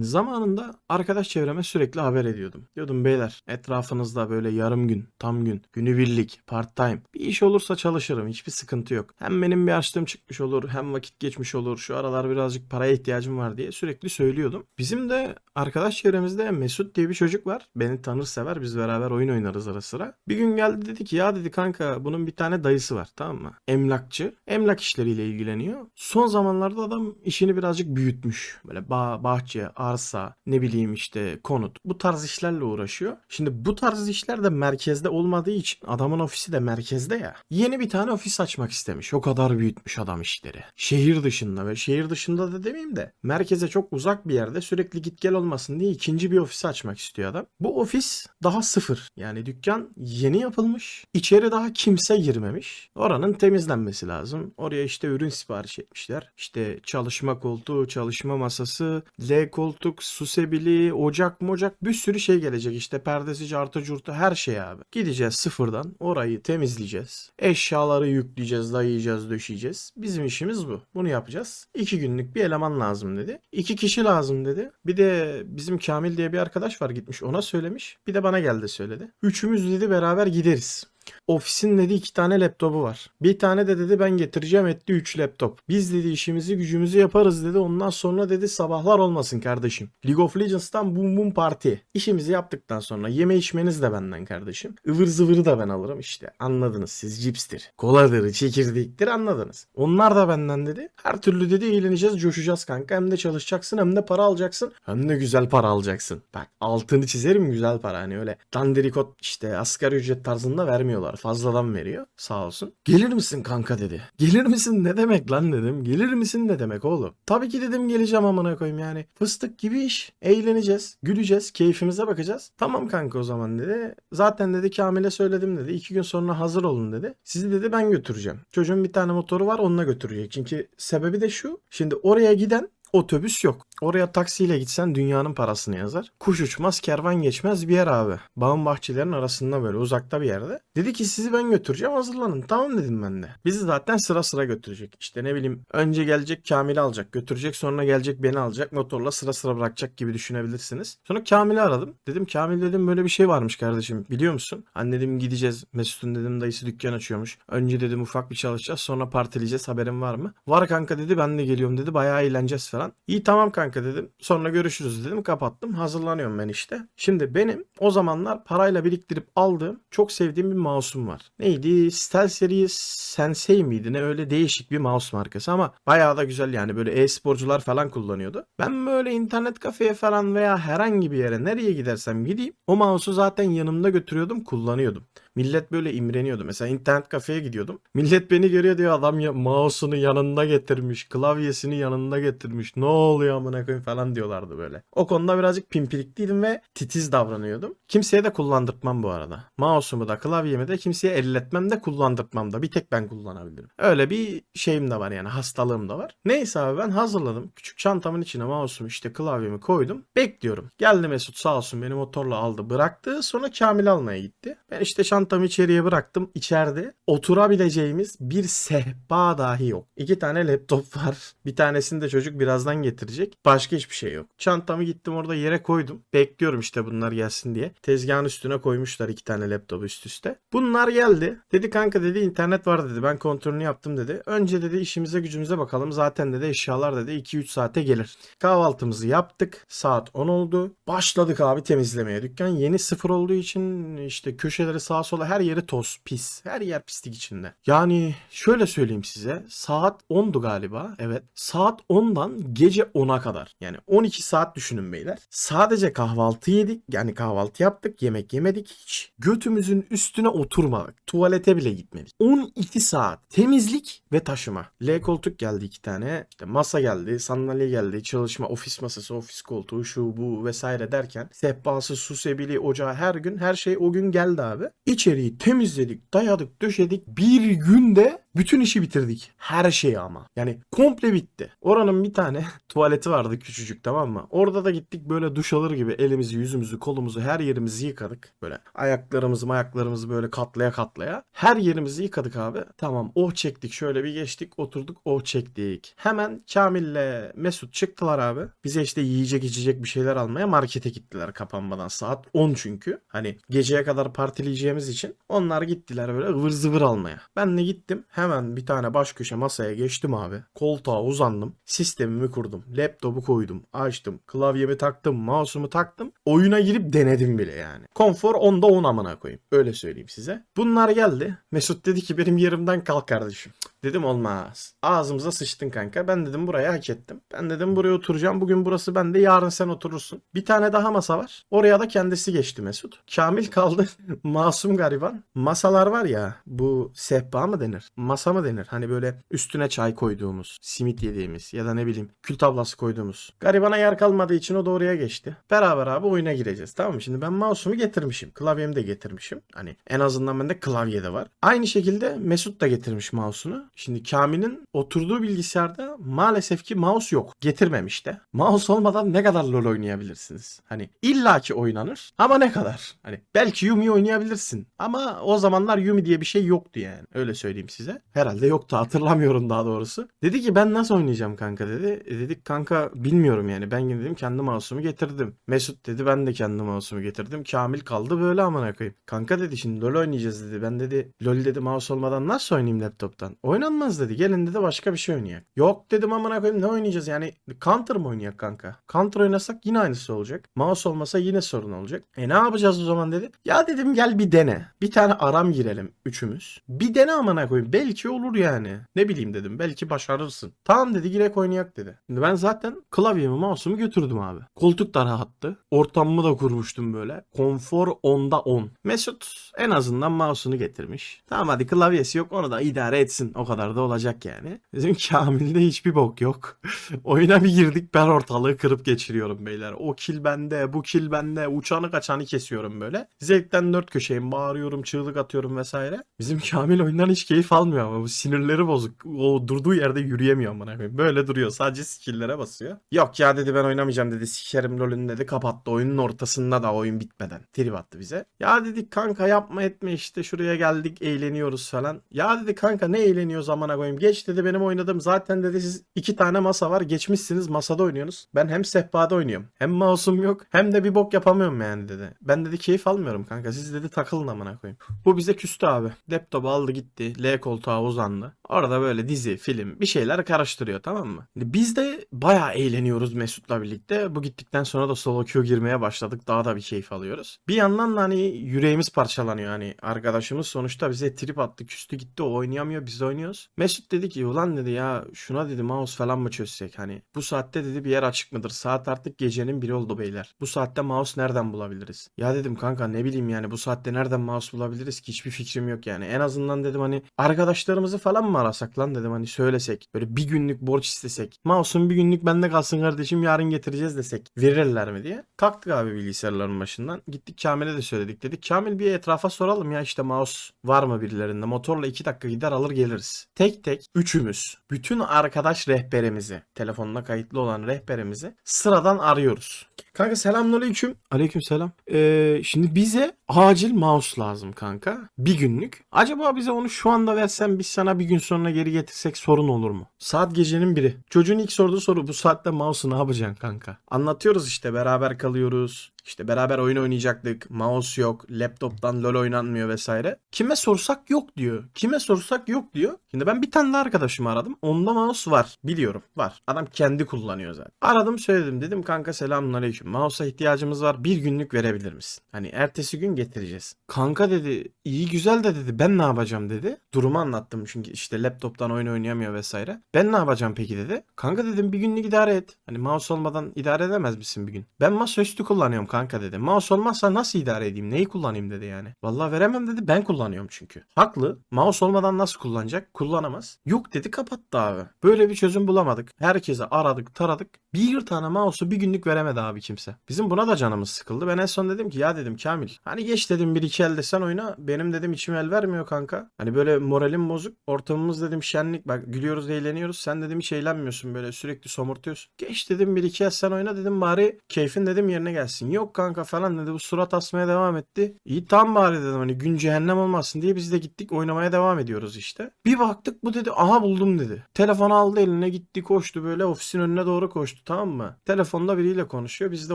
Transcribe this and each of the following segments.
Zamanında arkadaş çevreme sürekli haber ediyordum. Diyordum beyler etrafınızda böyle yarım gün, tam gün, günübirlik, part time bir iş olursa çalışırım. Hiçbir sıkıntı yok. Hem benim bir açlığım çıkmış olur hem vakit geçmiş olur. Şu aralar birazcık paraya ihtiyacım var diye sürekli söylüyordum. Bizim de arkadaş çevremizde Mesut diye bir çocuk var. Beni tanır sever. Biz beraber oyun oynarız ara sıra. Bir gün geldi dedi ki ya dedi kanka bunun bir tane dayısı var tamam mı? Emlakçı. Emlak işleriyle ilgileniyor. Son zamanlarda adam işini birazcık büyütmüş. Böyle bağ, bahçe, arsa, ne bileyim işte konut. Bu tarz işlerle uğraşıyor. Şimdi bu tarz işler de merkezde olmadığı için adamın ofisi de merkezde ya. Yeni bir tane ofis açmak istemiş. O kadar büyütmüş adam işleri. Şehir dışında ve şehir dışında da demeyeyim de merkeze çok uzak bir yerde sürekli git gel olmasın diye ikinci bir ofisi açmak istiyor adam. Bu ofis daha sıfır. Yani dükkan yeni yapılmış. İçeri daha kimse girmemiş. Oranın temizlenmesi lazım. Oraya işte ürün sipariş etmişler. İşte çalışma koltuğu, çalışma masası, L koltuk, su sebili, ocak mocak bir sürü şey gelecek. İşte perdesi, cartı curtu her şey abi. Gideceğiz sıfırdan orayı temizleyeceğiz. Eşyaları yükleyeceğiz, dayayacağız, döşeyeceğiz. Bizim işimiz bu. Bunu yapacağız. İki günlük bir eleman lazım dedi. İki kişi lazım dedi. Bir de bizim Kamil diye bir arkadaş var gitmiş ona söylemiş. Bir de bana geldi söyledi. Üçümüz dedi beraber gideriz. Ofisin dedi iki tane laptopu var. Bir tane de dedi ben getireceğim etti üç laptop. Biz dedi işimizi gücümüzü yaparız dedi. Ondan sonra dedi sabahlar olmasın kardeşim. League of Legends'tan bum bum parti. İşimizi yaptıktan sonra yeme içmeniz de benden kardeşim. Ivır zıvırı da ben alırım işte. Anladınız siz cipstir. Koladır, çekirdektir anladınız. Onlar da benden dedi. Her türlü dedi eğleneceğiz, coşacağız kanka. Hem de çalışacaksın hem de para alacaksın. Hem de güzel para alacaksın. Bak altını çizerim güzel para. Hani öyle dandirikot işte asgari ücret tarzında vermiyorlar. Fazladan veriyor sağ olsun. Gelir misin kanka dedi. Gelir misin ne demek lan dedim. Gelir misin ne demek oğlum. Tabii ki dedim geleceğim amına koyayım yani. Fıstık gibi iş. Eğleneceğiz, güleceğiz, keyfimize bakacağız. Tamam kanka o zaman dedi. Zaten dedi Kamil'e söyledim dedi. İki gün sonra hazır olun dedi. Sizi dedi ben götüreceğim. Çocuğun bir tane motoru var onunla götürecek. Çünkü sebebi de şu. Şimdi oraya giden Otobüs yok. Oraya taksiyle gitsen dünyanın parasını yazar. Kuş uçmaz, kervan geçmez bir yer abi. Bağın bahçelerin arasında böyle uzakta bir yerde. Dedi ki sizi ben götüreceğim hazırlanın. Tamam dedim ben de. Bizi zaten sıra sıra götürecek. İşte ne bileyim önce gelecek Kamil'i alacak götürecek sonra gelecek beni alacak motorla sıra sıra bırakacak gibi düşünebilirsiniz. Sonra Kamil'i aradım. Dedim Kamil dedim böyle bir şey varmış kardeşim biliyor musun? Hani dedim gideceğiz Mesut'un dedim dayısı dükkan açıyormuş. Önce dedim ufak bir çalışacağız sonra partileyeceğiz haberin var mı? Var kanka dedi ben de geliyorum dedi bayağı eğleneceğiz falan. İyi tamam kanka dedim. Sonra görüşürüz dedim. Kapattım. Hazırlanıyorum ben işte. Şimdi benim o zamanlar parayla biriktirip aldığım çok sevdiğim bir mouse'um var. Neydi? SteelSeries Sensei miydi? Ne öyle değişik bir mouse markası ama bayağı da güzel yani böyle e-sporcular falan kullanıyordu. Ben böyle internet kafeye falan veya herhangi bir yere nereye gidersem gideyim o mouse'u zaten yanımda götürüyordum kullanıyordum. Millet böyle imreniyordu. Mesela internet kafeye gidiyordum. Millet beni görüyor diyor adam ya mouse'unu yanında getirmiş, klavyesini yanında getirmiş. Ne oluyor amına koyayım falan diyorlardı böyle. O konuda birazcık pimpirikliydim ve titiz davranıyordum. Kimseye de kullandırtmam bu arada. Mouse'umu da klavyemi de kimseye elletmem de kullandırtmam da. Bir tek ben kullanabilirim. Öyle bir şeyim de var yani hastalığım da var. Neyse abi ben hazırladım. Küçük çantamın içine mouse'umu işte klavyemi koydum. Bekliyorum. Geldi Mesut sağ olsun beni motorla aldı bıraktı. Sonra Kamil almaya gitti. Ben işte çantamı içeriye bıraktım. İçeride oturabileceğimiz bir sehpa dahi yok. İki tane laptop var. Bir tanesini de çocuk birazdan getirecek. Başka hiçbir şey yok. Çantamı gittim orada yere koydum. Bekliyorum işte bunlar gelsin diye. Tezgahın üstüne koymuşlar iki tane laptop üst üste. Bunlar geldi. Dedi kanka dedi internet var dedi. Ben kontrolünü yaptım dedi. Önce dedi işimize gücümüze bakalım. Zaten dedi eşyalar dedi 2-3 saate gelir. Kahvaltımızı yaptık. Saat 10 oldu. Başladık abi temizlemeye. Dükkan yeni sıfır olduğu için işte köşeleri sağa sola her yeri toz, pis. Her yer pislik içinde. Yani şöyle söyleyeyim size. Saat 10'du galiba. Evet. Saat 10'dan gece 10'a kadar. Yani 12 saat düşünün beyler. Sadece kahvaltı yedik. Yani kahvaltı yaptık. Yemek yemedik hiç. Götümüzün üstüne oturmadık. Tuvalete bile gitmedik. 12 saat. Temizlik ve taşıma. L koltuk geldi iki tane. İşte masa geldi. Sandalye geldi. Çalışma ofis masası, ofis koltuğu şu bu vesaire derken sehpası, su sebili, ocağı her gün her şey o gün geldi abi. İçeriği temizledik, dayadık, döşedik. Bir günde Bütün işi bitirdik. Her şeyi ama. Yani komple bitti. Oranın bir tane tuvaleti vardı küçücük tamam mı? Orada da gittik böyle duş alır gibi elimizi, yüzümüzü, kolumuzu, her yerimizi yıkadık. Böyle ayaklarımızı, ayaklarımızı böyle katlaya katlaya. Her yerimizi yıkadık abi. Tamam oh çektik. Şöyle bir geçtik, oturduk, oh çektik. Hemen Kamil'le Mesut çıktılar abi. Bize işte yiyecek içecek bir şeyler almaya markete gittiler kapanmadan. Saat 10 çünkü. Hani geceye kadar partileyeceğimiz için onlar gittiler böyle ıvır zıvır almaya. Ben de gittim. Hemen bir tane baş köşe masaya geçtim abi. Koltuğa uzandım. Sistemimi kurdum. Laptopu koydum. Açtım. Klavyemi taktım. Mouse'umu taktım. Oyuna girip denedim bile yani. Konfor 10'da 10 amına koyayım. Öyle söyleyeyim size. Bunlar geldi. Mesut dedi ki benim yerimden kalk kardeşim. Dedim olmaz. Ağzımıza sıçtın kanka. Ben dedim buraya hak ettim. Ben dedim buraya oturacağım. Bugün burası bende. Yarın sen oturursun. Bir tane daha masa var. Oraya da kendisi geçti Mesut. Kamil kaldı. Masum gariban. Masalar var ya bu sehpa mı denir? Masa mı denir? Hani böyle üstüne çay koyduğumuz, simit yediğimiz ya da ne bileyim kül tablası koyduğumuz. Garibana yer kalmadığı için o da oraya geçti. Beraber abi oyuna gireceğiz. Tamam mı? Şimdi ben mouse'umu getirmişim. Klavyemi de getirmişim. Hani en azından bende klavye de var. Aynı şekilde Mesut da getirmiş mouse'unu. Şimdi Kamil'in oturduğu bilgisayarda maalesef ki mouse yok. Getirmemiş de. Mouse olmadan ne kadar LoL oynayabilirsiniz? Hani illaki oynanır ama ne kadar? Hani belki Yumi oynayabilirsin ama o zamanlar Yumi diye bir şey yoktu yani. Öyle söyleyeyim size. Herhalde yoktu hatırlamıyorum daha doğrusu. Dedi ki ben nasıl oynayacağım kanka dedi. E dedik kanka bilmiyorum yani. Ben dedim kendi mouse'umu getirdim. Mesut dedi ben de kendi mouse'umu getirdim. Kamil kaldı böyle amına koyayım. Kanka dedi şimdi LoL oynayacağız dedi. Ben dedi LoL dedi mouse olmadan nasıl oynayayım laptoptan? Oynanmaz dedi. Gelin dedi başka bir şey oynayak. Yok dedim amına koyayım ne oynayacağız yani Counter mı oynayak kanka? Counter oynasak yine aynısı olacak. Mouse olmasa yine sorun olacak. E ne yapacağız o zaman dedi. Ya dedim gel bir dene. Bir tane aram girelim üçümüz. Bir dene amına koyayım. Belki olur yani. Ne bileyim dedim. Belki başarırsın. Tamam dedi girek oynayak dedi. Şimdi ben zaten klavyemi mouse'umu götürdüm abi. Koltuk da rahattı. Ortamımı da kurmuştum böyle. Konfor 10'da 10. Mesut en azından mouse'unu getirmiş. Tamam hadi klavyesi yok onu da idare etsin. O kadar da olacak yani. Bizim Kamil'de hiçbir bok yok. Oyuna bir girdik ben ortalığı kırıp geçiriyorum beyler. O kill bende, bu kill bende. Uçanı kaçanı kesiyorum böyle. Zevkten dört köşeyim. Bağırıyorum, çığlık atıyorum vesaire. Bizim Kamil oyundan hiç keyif almıyor ama bu sinirleri bozuk. O durduğu yerde yürüyemiyor amına koyayım. Böyle duruyor. Sadece skill'lere basıyor. Yok ya dedi ben oynamayacağım dedi. Sikerim LoL'ün dedi. Kapattı oyunun ortasında da oyun bitmeden. Trip attı bize. Ya dedik kanka yapma etme işte şuraya geldik eğleniyoruz falan. Ya dedi kanka ne eğleniyoruz amına koyayım. Geç dedi benim oynadığım zaten dedi siz iki tane masa var geçmişsiniz masada oynuyorsunuz. Ben hem sehpada oynuyorum. Hem mouse'um yok hem de bir bok yapamıyorum yani dedi. Ben dedi keyif almıyorum kanka. Siz dedi takılın amına koyayım. Bu bize küstü abi. Laptopu aldı gitti. L koltuğa uzandı. Orada böyle dizi, film bir şeyler karıştırıyor tamam mı? Biz de bayağı eğleniyoruz Mesut'la birlikte. Bu gittikten sonra da solo queue girmeye başladık. Daha da bir keyif alıyoruz. Bir yandan da hani yüreğimiz parçalanıyor. Hani arkadaşımız sonuçta bize trip attı. Küstü gitti. O oynayamıyor. Biz oynuyoruz. Mesut dedi ki ulan dedi ya şuna dedi mouse falan mı çözsek? Hani bu saatte dedi bir yer açık mıdır? Saat artık gecenin biri oldu beyler. Bu saatte mouse nereden bulabiliriz? Ya dedim kanka ne bileyim yani bu saatte nereden mouse bulabiliriz ki? Hiçbir fikrim yok yani. En azından dedim hani arkadaşlarımızı falan mı arasak lan dedim hani söylesek. Böyle bir günlük borç istesek. Mouse'un bir günlük bende kalsın kardeşim yarın getireceğiz desek. Verirler mi diye. Kalktık abi bilgisayarların başından. Gittik Kamil'e de söyledik dedik. Kamil bir etrafa soralım ya işte mouse var mı birilerinde? Motorla iki dakika gider alır geliriz. Tek tek üçümüz bütün arkadaş rehberimizi telefonuna kayıtlı olan rehberimizi sıradan arıyoruz. Kanka selamünaleyküm. Aleyküm selam. Ee, şimdi bize acil mouse lazım kanka. Bir günlük. Acaba bize onu şu anda versen biz sana bir gün sonra geri getirsek sorun olur mu? Saat gecenin biri. Çocuğun ilk sorduğu soru bu saatte mouse'u ne yapacaksın kanka? Anlatıyoruz işte beraber kalıyoruz. İşte beraber oyun oynayacaktık. Mouse yok. Laptop'tan LoL oynanmıyor vesaire. Kime sorsak yok diyor. Kime sorsak yok diyor. Şimdi ben bir tane de arkadaşımı aradım. Onda mouse var. Biliyorum. Var. Adam kendi kullanıyor zaten. Aradım söyledim. Dedim kanka selamünaleyküm. Mouse'a ihtiyacımız var. Bir günlük verebilir misin? Hani ertesi gün getireceğiz. Kanka dedi iyi güzel de dedi ben ne yapacağım dedi. Durumu anlattım çünkü işte laptoptan oyun oynayamıyor vesaire. Ben ne yapacağım peki dedi. Kanka dedim bir günlük idare et. Hani mouse olmadan idare edemez misin bir gün? Ben masaüstü kullanıyorum kanka dedi. Mouse olmazsa nasıl idare edeyim? Neyi kullanayım dedi yani. Vallahi veremem dedi. Ben kullanıyorum çünkü. Haklı. Mouse olmadan nasıl kullanacak? Kullanamaz. Yok dedi kapattı abi. Böyle bir çözüm bulamadık. Herkese aradık taradık. Bir tane mouse'u bir günlük veremedi abi kimse. Bizim buna da canımız sıkıldı. Ben en son dedim ki ya dedim Kamil hani geç dedim bir iki elde sen oyna. Benim dedim içim el vermiyor kanka. Hani böyle moralim bozuk. Ortamımız dedim şenlik bak gülüyoruz eğleniyoruz. Sen dedim hiç eğlenmiyorsun böyle sürekli somurtuyorsun. Geç dedim bir iki el sen oyna dedim bari keyfin dedim yerine gelsin. Yok kanka falan dedi bu surat asmaya devam etti. İyi tam bari dedim hani gün cehennem olmasın diye biz de gittik oynamaya devam ediyoruz işte. Bir baktık bu dedi aha buldum dedi. Telefonu aldı eline gitti koştu böyle ofisin önüne doğru koştu tamam mı? Telefonda biriyle konuşuyor biz de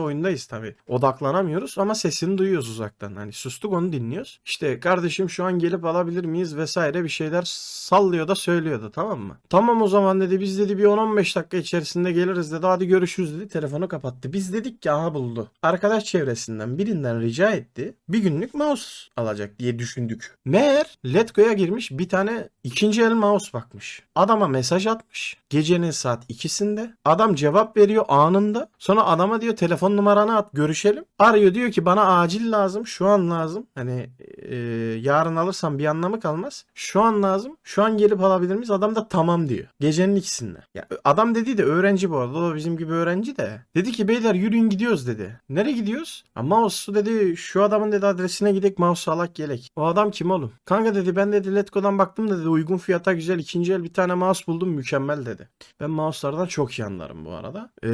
oyundayız tabii. Odaklanamıyoruz ama sesini duyuyoruz uzaktan. Hani sustuk onu dinliyoruz. İşte kardeşim şu an gelip alabilir miyiz vesaire bir şeyler sallıyor da söylüyor da tamam mı? Tamam o zaman dedi biz dedi bir 10-15 dakika içerisinde geliriz dedi hadi görüşürüz dedi telefonu kapattı. Biz dedik ki aha buldu. Arkadaş çevresinden birinden rica etti. Bir günlük mouse alacak diye düşündük. Meğer Letgo'ya girmiş bir tane ikinci el mouse bakmış. Adama mesaj atmış. Gecenin saat ikisinde. Adam cevap veriyor anında. Sonra adama diyor telefon numaranı at görüşelim. Arıyor diyor ki bana acil lazım. Şu an lazım. Hani e, yarın alırsam bir anlamı kalmaz. Şu an lazım. Şu an gelip alabilir miyiz? Adam da tamam diyor. Gecenin ikisinde. Ya, adam dedi de öğrenci bu arada. O bizim gibi öğrenci de. Dedi ki beyler yürüyün gidiyoruz dedi. Nereye gidiyoruz? Ha, mouse'u dedi şu adamın dedi adresine gidek mouse alak gelek. O adam kim oğlum? Kanka dedi ben dedi Letgo'dan baktım dedi uygun fiyata güzel ikinci el bir tane mouse buldum mükemmel dedi. Ben mouse'lardan çok iyi anlarım bu arada. Ee,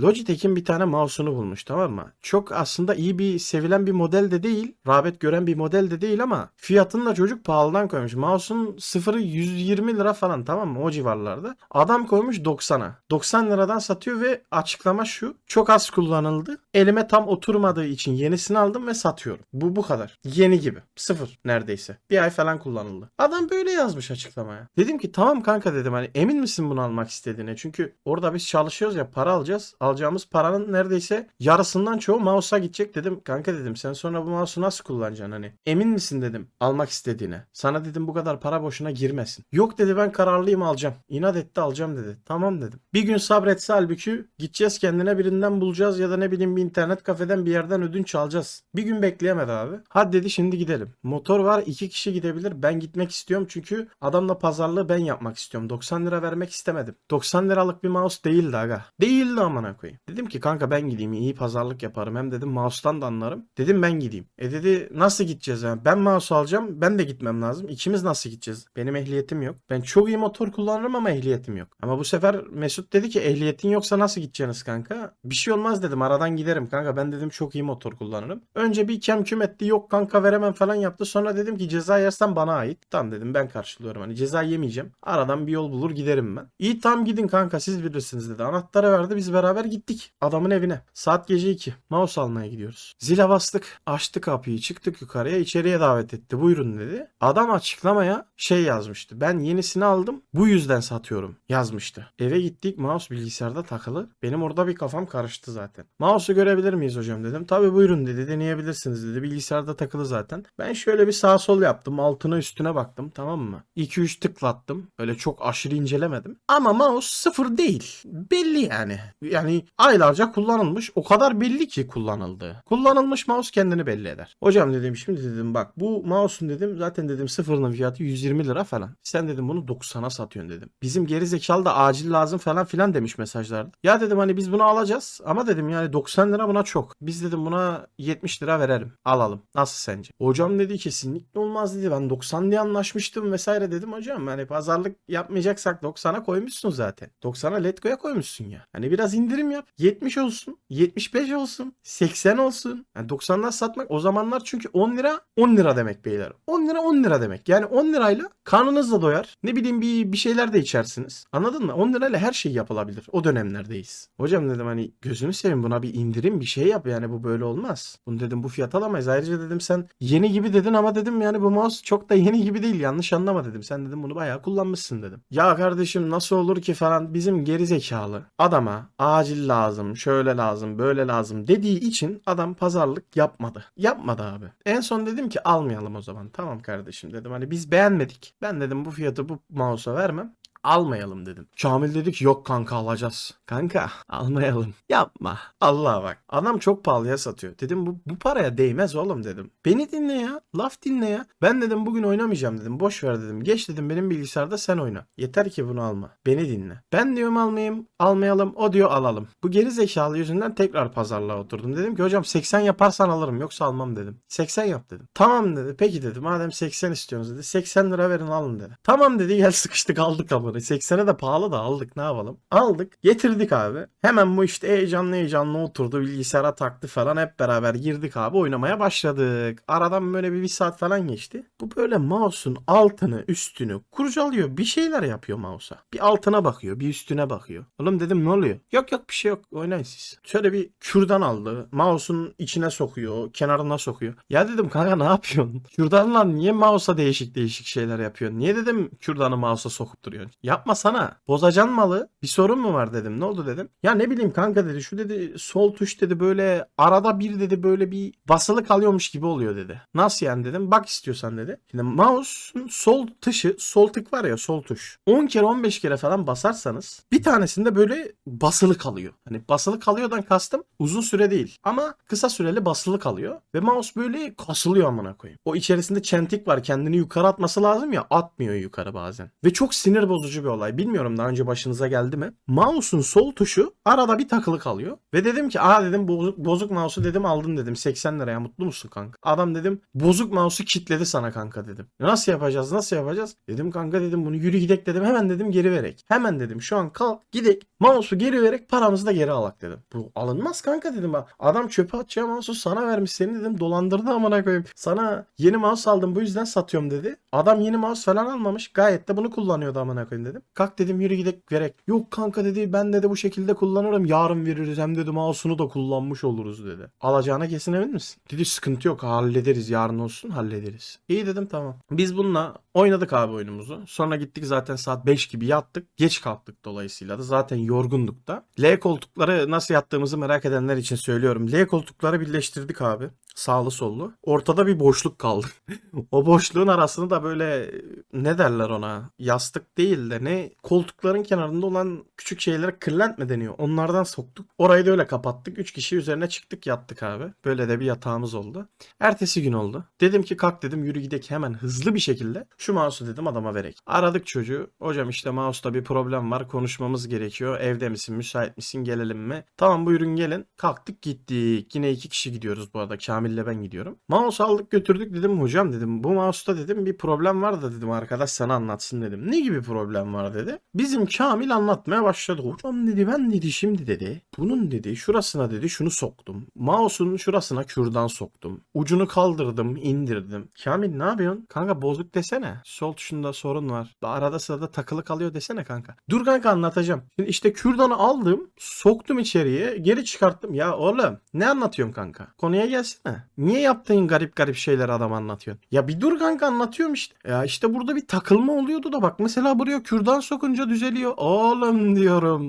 Logitech'in bir tane mouse'unu bulmuş tamam mı? Çok aslında iyi bir sevilen bir model de değil. Rağbet gören bir model de değil ama fiyatını da çocuk pahalıdan koymuş. Mouse'un sıfırı 120 lira falan tamam mı? O civarlarda. Adam koymuş 90'a. 90 liradan satıyor ve açıklama şu. Çok az kullanıldı. Elime tam oturmadığı için yenisini aldım ve satıyorum. Bu bu kadar. Yeni gibi. Sıfır neredeyse. Bir ay falan kullanıldı. Adam böyle yazmış açıklamaya. Dedim ki tamam kanka dedim hani emin misin bunu almak istediğine? Çünkü orada biz çalışıyoruz ya para alacağız. Alacağımız paranın neredeyse yarısından çoğu mouse'a gidecek dedim. Kanka dedim sen sonra bu mouse'u nasıl kullanacaksın hani? Emin misin dedim almak istediğine. Sana dedim bu kadar para boşuna girmesin. Yok dedi ben kararlıyım alacağım. İnat etti alacağım dedi. Tamam dedim. Bir gün sabretse halbuki gideceğiz kendine birinden bulacağız ya da ne bileyim bir internet kafeden bir yerden ödünç alacağız. Bir gün bekleyemedi abi. Hadi dedi şimdi gidelim. Motor var iki kişi gidebilir. Ben gitmek istiyorum çünkü adamla pazarlığı ben yapmak istiyorum. 90 lira vermek istemedim. 90 liralık bir mouse değildi aga. Değildi amına koyayım. Dedim ki kanka ben gideyim iyi pazarlık yaparım. Hem dedim mouse'tan da anlarım. Dedim ben gideyim. E dedi nasıl gideceğiz yani? Ben mouse alacağım. Ben de gitmem lazım. İkimiz nasıl gideceğiz? Benim ehliyetim yok. Ben çok iyi motor kullanırım ama ehliyetim yok. Ama bu sefer Mesut dedi ki ehliyetin yoksa nasıl gideceksiniz kanka? Bir şey olmaz dedim. Aradan giderim kanka. Ben dedim çok iyi motor kullanırım. Önce bir kem küm etti. Yok kanka veremem falan yaptı. Sonra dedim ki ceza yersen bana ait. Tamam dedim ben karşılıyorum. Hani ceza yemeyeceğim. Aradan bir yol bulur giderim ben. İyi tam gidin kanka siz bilirsiniz dedi. Anahtarı verdi biz beraber gittik. Adamın evine. Saat gece 2. Mouse almaya gidiyoruz. Zile bastık. Açtı kapıyı çıktık yukarıya. içeriye davet etti. Buyurun dedi. Adam açıklamaya şey yazmıştı. Ben yenisini aldım. Bu yüzden satıyorum yazmıştı. Eve gittik. Mouse bilgisayarda takılı. Benim orada bir kafam karıştı zaten. Mouse'u görebilir miyiz hocam dedim. Tabi buyurun dedi. Deneyebilirsiniz dedi. Bilgisayarda takılı zaten. Ben şöyle bir sağ sol yaptım. Altına üstüne baktım tamam mı? 2-3 tıklattım. Öyle çok aşırı incelemedim. Ama mouse sıfır değil. Belli yani. Yani aylarca kullanılmış. O kadar belli ki kullanıldığı. Kullanılmış mouse kendini belli eder. Hocam dedim şimdi dedim bak bu mouse'un dedim zaten dedim sıfırının fiyatı 120 lira falan. Sen dedim bunu 90'a satıyorsun dedim. Bizim geri zekalı da acil lazım falan filan demiş mesajlarda. Ya dedim hani biz bunu alacağız ama dedim yani 90 lira buna çok. Biz dedim buna 70 lira verelim. Alalım. Nasıl sence? Hocam dedi kesinlikle olmaz dedi. Ben 90 diye anlaşmıştım vesaire dedim hocam. Hani pazarlık yapmayacaksak 90'a koymuşsun zaten. 90'a Letgo'ya koymuşsun ya. Hani biraz indirim yap. 70 olsun. 75 olsun. 80 olsun. Yani 90'dan satmak o zamanlar çünkü 10 lira 10 lira demek beyler. 10 lira 10 lira demek. Yani 10 lirayla karnınız da doyar. Ne bileyim bir, bir şeyler de içersiniz. Anladın mı? 10 lirayla her şey yapılabilir. O dönemlerdeyiz. Hocam dedim hani gözünü seveyim buna bir indirim bir şey yap yani bu böyle olmaz. Bunu dedim bu fiyat alamayız. Ayrıca dedim sen yeni gibi dedin ama dedim yani bu mouse çok da yeni gibi değil. Yanlış anlama dedim. Sen dedim bunu bayağı kullanmışsın dedim. Ya kardeşim nasıl olur ki falan bizim geri zekalı adama acil lazım, şöyle lazım, böyle lazım dediği için adam pazarlık yapmadı. Yapmadı abi. En son dedim ki almayalım o zaman. Tamam kardeşim dedim. Hani biz beğenmedik. Ben dedim bu fiyatı bu mouse'a vermem. Almayalım dedim. Kamil dedi ki yok kanka alacağız. Kanka almayalım. Yapma. Allah bak. Adam çok pahalıya satıyor. Dedim bu, bu paraya değmez oğlum dedim. Beni dinle ya. Laf dinle ya. Ben dedim bugün oynamayacağım dedim. Boş ver dedim. Geç dedim benim bilgisayarda sen oyna. Yeter ki bunu alma. Beni dinle. Ben diyorum almayayım. Almayalım. O diyor alalım. Bu geri zekalı yüzünden tekrar pazarlığa oturdum. Dedim ki hocam 80 yaparsan alırım. Yoksa almam dedim. 80 yap dedim. Tamam dedi. Peki dedi. Madem 80 istiyorsunuz dedi. 80 lira verin alın dedi. Tamam dedi. Gel sıkıştık aldık amını. 80'e de pahalı da aldık. Ne yapalım? Aldık. Getirdik abi. Hemen bu işte heyecanlı heyecanlı oturdu. Bilgisayara taktı falan. Hep beraber girdik abi. Oynamaya başladık. Aradan böyle bir, bir saat falan geçti. Bu böyle mouse'un altını üstünü kurcalıyor. Bir şeyler yapıyor mouse'a. Bir altına bakıyor. Bir üstüne bakıyor. Oğlum dedim ne oluyor? Yok yok bir şey yok. Oynayın siz. Şöyle bir kürdan aldı. Mouse'un içine sokuyor. Kenarına sokuyor. Ya dedim kanka ne yapıyorsun? Kürdanla niye mouse'a değişik değişik şeyler yapıyorsun? Niye dedim kürdanı mouse'a sokup duruyorsun? Yapmasana. Bozacan malı. Bir sorun mu var dedim. Ne oldu dedim. Ya ne bileyim kanka dedi. Şu dedi sol tuş dedi böyle arada bir dedi böyle bir basılı kalıyormuş gibi oluyor dedi. Nasıl yani dedim. Bak istiyorsan dedi. Şimdi mouse'un sol tuşu sol tık var ya sol tuş. 10 kere 15 kere falan basarsanız bir tanesinde böyle basılı kalıyor. Hani basılı kalıyordan kastım uzun süre değil. Ama kısa süreli basılı kalıyor. Ve mouse böyle kasılıyor amına koyayım. O içerisinde çentik var. Kendini yukarı atması lazım ya atmıyor yukarı bazen. Ve çok sinir bozucu bir olay. Bilmiyorum daha önce başınıza geldi mi? Mouse'un sol tuşu arada bir takılı kalıyor. Ve dedim ki aa dedim bozuk, bozuk mouse'u dedim aldın dedim 80 liraya mutlu musun kanka? Adam dedim bozuk mouse'u kitledi sana kanka dedim. Nasıl yapacağız nasıl yapacağız? Dedim kanka dedim bunu yürü gidek dedim hemen dedim geri verek. Hemen dedim şu an kalk gidek mouse'u geri verek paramızı da geri alak dedim. Bu alınmaz kanka dedim. Adam çöpe atacağı mouse'u sana vermiş seni dedim dolandırdı amına koyayım. Sana yeni mouse aldım bu yüzden satıyorum dedi. Adam yeni mouse falan almamış gayet de bunu kullanıyordu amına koyayım dedim. Kalk dedim yürü gidek verek. Yok kanka dedi ben de bu şekilde kullanırım yarın veririz hem dedi mouse'unu da kullanmış oluruz dedi. Alacağına kesin emin misin? Dedi sıkıntı yok hallederiz yarın olsun hallederiz. İyi dedim tamam. Biz bununla oynadık abi oyunumuzu. Sonra gittik zaten saat 5 gibi yattık. Geç kalktık dolayısıyla da zaten yorgunduk da. L koltukları nasıl yattığımızı merak edenler için söylüyorum. L koltukları birleştirdik abi. Sağlı sollu. Ortada bir boşluk kaldı. o boşluğun arasını da böyle ne derler ona? Yastık değil de ne? Koltukların kenarında olan küçük şeylere kırlent mi deniyor? Onlardan soktuk. Orayı da öyle kapattık. Üç kişi üzerine çıktık yattık abi. Böyle de bir yatağımız oldu. Ertesi gün oldu. Dedim ki kalk dedim yürü gidek hemen hızlı bir şekilde şu mouse'u dedim adama verek. Aradık çocuğu. Hocam işte mouse'da bir problem var. Konuşmamız gerekiyor. Evde misin? Müsait misin? Gelelim mi? Tamam buyurun gelin. Kalktık gittik. Yine iki kişi gidiyoruz bu arada. Kamil'le ben gidiyorum. Mouse aldık götürdük dedim hocam dedim. Bu mouse'da dedim bir problem var da dedim arkadaş sana anlatsın dedim. Ne gibi problem var dedi. Bizim Kamil anlatmaya başladı. Hocam dedi ben dedi şimdi dedi. Bunun dedi şurasına dedi şunu soktum. Mouse'un şurasına kürdan soktum. Ucunu kaldırdım indirdim. Kamil ne yapıyorsun? Kanka bozuk desene. Sol tuşunda sorun var. Arada sırada takılı kalıyor desene kanka. Dur kanka anlatacağım. Şimdi işte kürdanı aldım. Soktum içeriye. Geri çıkarttım. Ya oğlum ne anlatıyorum kanka? Konuya gelsene. Niye yaptığın garip garip şeyler adam anlatıyorsun? Ya bir dur kanka anlatıyorum işte. Ya işte burada bir takılma oluyordu da bak mesela buraya kürdan sokunca düzeliyor. Oğlum diyorum.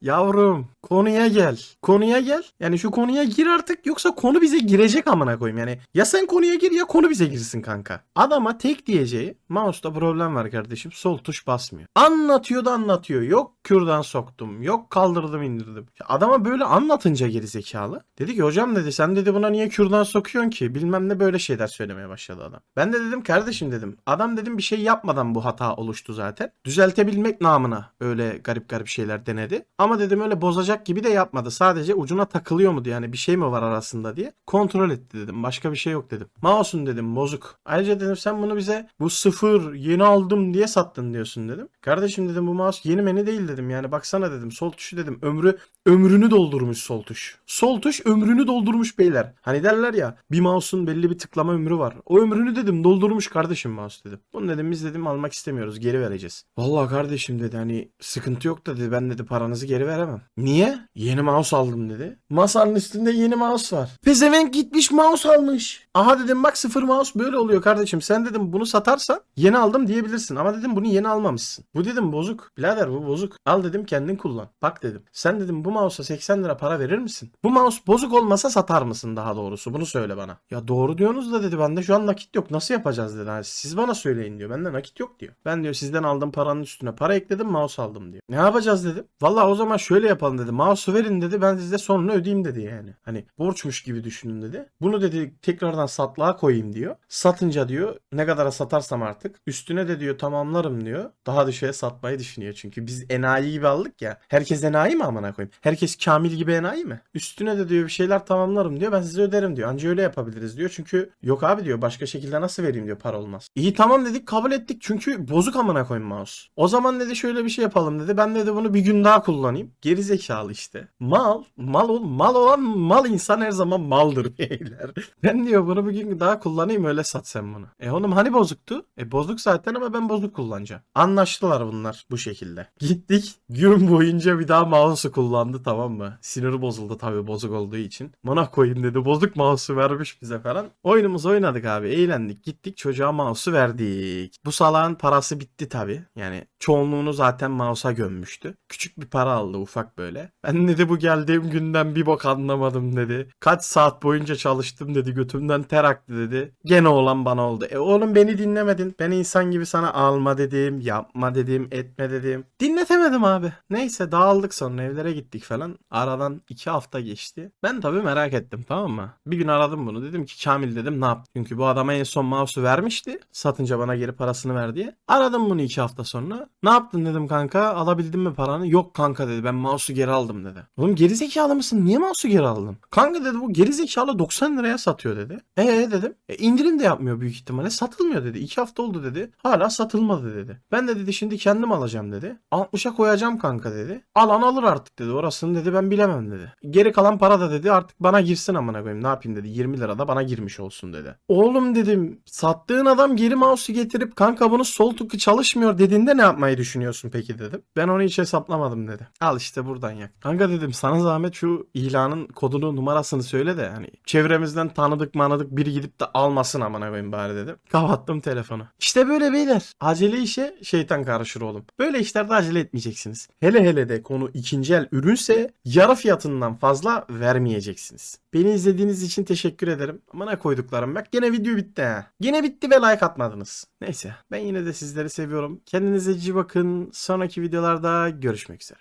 Yavrum konuya gel. Konuya gel. Yani şu konuya gir artık yoksa konu bize girecek amına koyayım. Yani ya sen konuya gir ya konu bize girsin kanka. Adama tek diyeceği mouse'da problem var kardeşim. Sol tuş basmıyor. Anlatıyor da anlatıyor. Yok kürdan soktum. Yok kaldırdım indirdim. Adama böyle anlatınca geri zekalı. Dedi ki hocam dedi sen dedi buna niye kürdan sokuyorsun ki? Bilmem ne böyle şeyler söylemeye başladı adam. Ben de dedim kardeşim dedim. Adam dedim bir şey yapmadan bu hata oluştu zaten. Düzeltebilmek namına öyle garip garip şeyler denedi. Ama dedim öyle bozacak gibi de yapmadı. Sadece ucuna takılıyor mu diye yani bir şey mi var arasında diye kontrol etti dedim. Başka bir şey yok dedim. Mouse'un dedim bozuk. Ayrıca dedim sen bunu bize bu sıfır yeni aldım diye sattın diyorsun dedim. Kardeşim dedim bu mouse yeni meni değil dedim. Yani baksana dedim sol tuşu dedim ömrü ömrünü doldurmuş sol tuş. Sol tuş ömrünü doldurmuş beyler. Hani derler ya bir mouse'un belli bir tıklama ömrü var. O ömrünü dedim doldurmuş kardeşim mouse dedim. Bunu dedim biz dedim almak istemiyoruz geri vereceğiz. Vallahi kardeşim dedi hani sıkıntı yok dedi ben dedi paranızı geri veremem. Niye? Yeni mouse aldım dedi. Masanın üstünde yeni mouse var. Pezevenk gitmiş mouse almış. Aha dedim bak sıfır mouse böyle oluyor kardeşim. Sen dedim bunu satarsan yeni aldım diyebilirsin. Ama dedim bunu yeni almamışsın. Bu dedim bozuk. Birader bu bozuk. Al dedim kendin kullan. Bak dedim. Sen dedim bu mouse'a 80 lira para verir misin? Bu mouse bozuk olmasa satar mısın daha doğrusu? Bunu onu söyle bana. Ya doğru diyorsunuz da dedi bende şu an nakit yok. Nasıl yapacağız dedi. Hani siz bana söyleyin diyor. Bende nakit yok diyor. Ben diyor sizden aldığım paranın üstüne para ekledim mouse aldım diyor. Ne yapacağız dedim. Valla o zaman şöyle yapalım dedi. Mouse'u verin dedi. Ben size sonunu ödeyeyim dedi yani. Hani borçmuş gibi düşünün dedi. Bunu dedi tekrardan satlığa koyayım diyor. Satınca diyor ne kadara satarsam artık üstüne de diyor tamamlarım diyor. Daha düşüğe satmayı düşünüyor çünkü biz enayi gibi aldık ya. Herkes enayi mi amına koyayım? Herkes kamil gibi enayi mi? Üstüne de diyor bir şeyler tamamlarım diyor. Ben size öderim diyor. Anca öyle yapabiliriz diyor. Çünkü yok abi diyor başka şekilde nasıl vereyim diyor para olmaz. İyi tamam dedik kabul ettik çünkü bozuk amına koyayım mouse. O zaman dedi şöyle bir şey yapalım dedi. Ben dedi bunu bir gün daha kullanayım. Geri zekalı işte. Mal, mal ol, mal olan mal insan her zaman maldır beyler. Ben diyor bunu bir gün daha kullanayım öyle sat sen bunu. E oğlum hani bozuktu? E bozuk zaten ama ben bozuk kullanacağım. Anlaştılar bunlar bu şekilde. Gittik gün boyunca bir daha mouse'u kullandı tamam mı? Siniri bozuldu tabii bozuk olduğu için. Mana koyayım dedi bozuk mouse'u vermiş bize falan. Oyunumuzu oynadık abi eğlendik gittik çocuğa mouse'u verdik. Bu salağın parası bitti tabii. Yani çoğunluğunu zaten mouse'a gömmüştü. Küçük bir para aldı ufak böyle. Ben dedi bu geldiğim günden bir bok anlamadım dedi. Kaç saat boyunca çalıştım dedi götümden ter aktı dedi. Gene olan bana oldu. E oğlum beni dinlemedin. Ben insan gibi sana alma dedim, yapma dedim, etme dedim. Dinletemedim abi. Neyse dağıldık sonra evlere gittik falan. Aradan iki hafta geçti. Ben tabii merak ettim tamam mı? Bir gün aradım bunu. Dedim ki Kamil dedim ne yaptın? Çünkü bu adama en son mouse'u vermişti. Satınca bana geri parasını ver diye. Aradım bunu iki hafta sonra. Ne yaptın dedim kanka alabildin mi paranı? Yok kanka dedi ben mouse'u geri aldım dedi. Oğlum geri zekalı mısın? Niye mouse'u geri aldın? Kanka dedi bu geri zekalı 90 liraya satıyor dedi. Ee dedim. E, indirim de yapmıyor büyük ihtimalle. Satılmıyor dedi. İki hafta oldu dedi. Hala satılmadı dedi. Ben de dedi şimdi kendim alacağım dedi. 60'a koyacağım kanka dedi. Alan alır artık dedi. Orasını dedi ben bilemem dedi. Geri kalan para da dedi artık bana girsin amına koyayım. Ne yapayım dedi. 20 lira da bana girmiş olsun dedi. Oğlum dedim sattığın adam geri mouse'u getirip kanka bunun sol tıkı çalışmıyor dediğinde ne yapmayı düşünüyorsun peki dedim. Ben onu hiç hesaplamadım dedi. Al işte buradan yak. Kanka dedim sana zahmet şu ilanın kodunu numarasını söyle de hani çevremizden tanıdık manıdık biri gidip de almasın amına koyayım bari dedim. Kapattım telefonu. İşte böyle beyler. Acele işe şeytan karışır oğlum. Böyle işlerde acele etmeyeceksiniz. Hele hele de konu ikinci el ürünse yarı fiyatından fazla vermeyeceksiniz. Beni izlediğiniz için teşekkür ederim. Amına koyduklarım bak gene video bitti ha. Yine bitti ve like atmadınız. Neyse ben yine de sizleri seviyorum. Kendinize iyi bakın. Sonraki videolarda görüşmek üzere.